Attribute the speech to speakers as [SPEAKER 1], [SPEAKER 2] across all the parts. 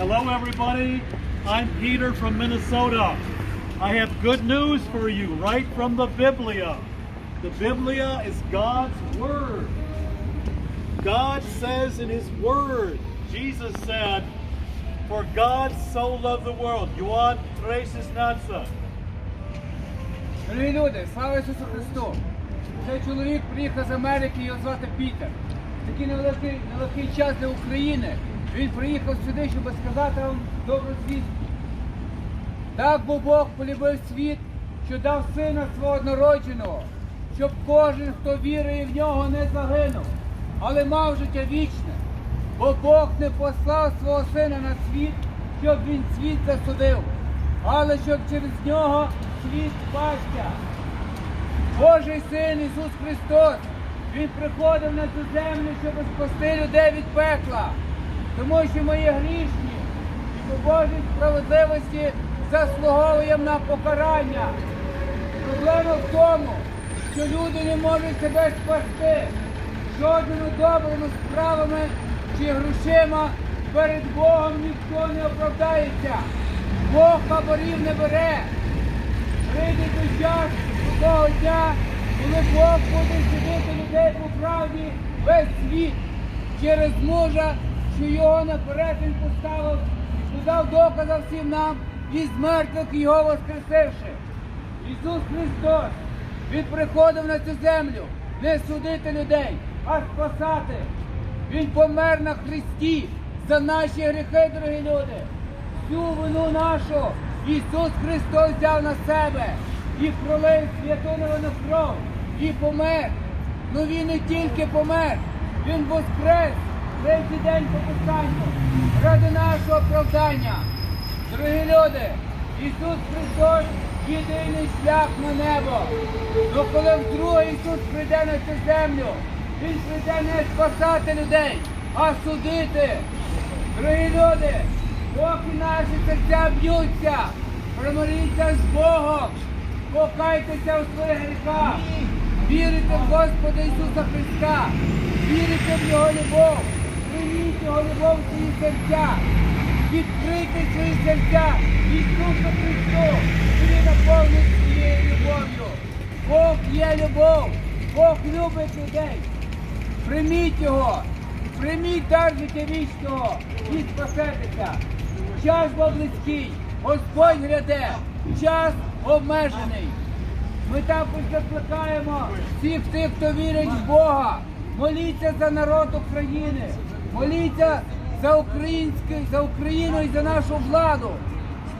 [SPEAKER 1] Hello, everybody. I'm Peter from Minnesota. I have good news for you right from the Biblia. The Biblia is God's Word. God says in His Word, Jesus said, For God so loved the world. Johann 3,16.
[SPEAKER 2] Дорогі люди, слава Ісусу Христу! Цей чоловік приїхав з Америки, його звати Пітер. Такий нелегкий, нелегкий час для України. Він приїхав сюди, щоб сказати вам добру звістку. Так бо Бог полюбив світ, що дав сина свого однородженого, щоб кожен, хто вірує в нього, не загинув, але мав життя вічне. Бо Бог не послав свого сина на світ, щоб він світ засудив, але щоб через нього світ спасся. Божий син Ісус Христос, Він приходив на цю землю, щоб спасти людей від пекла, тому що ми є грішні і по Божій справедливості заслуговуємо на покарання. Проблема в тому, що люди не можуть себе спасти жодними добрими справами чи грошима перед Богом ніхто не оправдається. Бог хабарів не бере. Прийде той час того дня, коли Бог буде судити людей по правді весь світ через мужа, що його наперед він поставив і подав докази всім нам і з мертвих його воскресивши. Ісус Христос, Він приходив на цю землю не судити людей, а спасати. Він помер на Христі за наші гріхи, дорогі люди. Всю вину нашу Ісус Христос взяв на себе і пролив святу невинну кров, і помер. Ну Він не тільки помер, Він воскрес третій день по Писанню ради нашого оправдання. Дорогі люди, Ісус Христос єдиний шлях на небо. Ну коли вдруге Ісус прийде на цю землю, Він прийде не спасати людей, а судити. Дорогі люди, поки наші серця б'ються, примиріться з Богом, покайтеся у своїх гріхах, вірите в Господа Ісуса Христа, вірите в Його любов, прийміть Його любов свої серця, відкрийте свої серця Ісусу Христу, Він наповнить своєю любов'ю. Бог є любов, Бог любить людей. Прийміть його, прийміть дар життя вічного і спасетеся. Час бо близький, Господь гряде, час обмежений. Ми також закликаємо всіх тих, хто вірить в Бога. Моліться за народ України, моліться за український, за Україну і за нашу владу.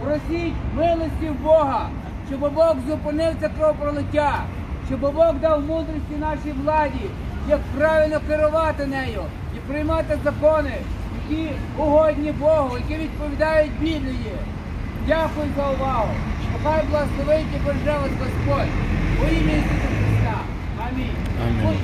[SPEAKER 2] Просіть милості в Бога, щоб Бог зупинив це кровопролиття, щоб Бог дав мудрості нашій владі, як правильно керувати нею і приймати закони, які угодні Богу, які відповідають Біблії. Дякую за увагу. Нехай благословить і вас Господь. У ім'я Ісуса Христа. Амінь.
[SPEAKER 3] Амінь.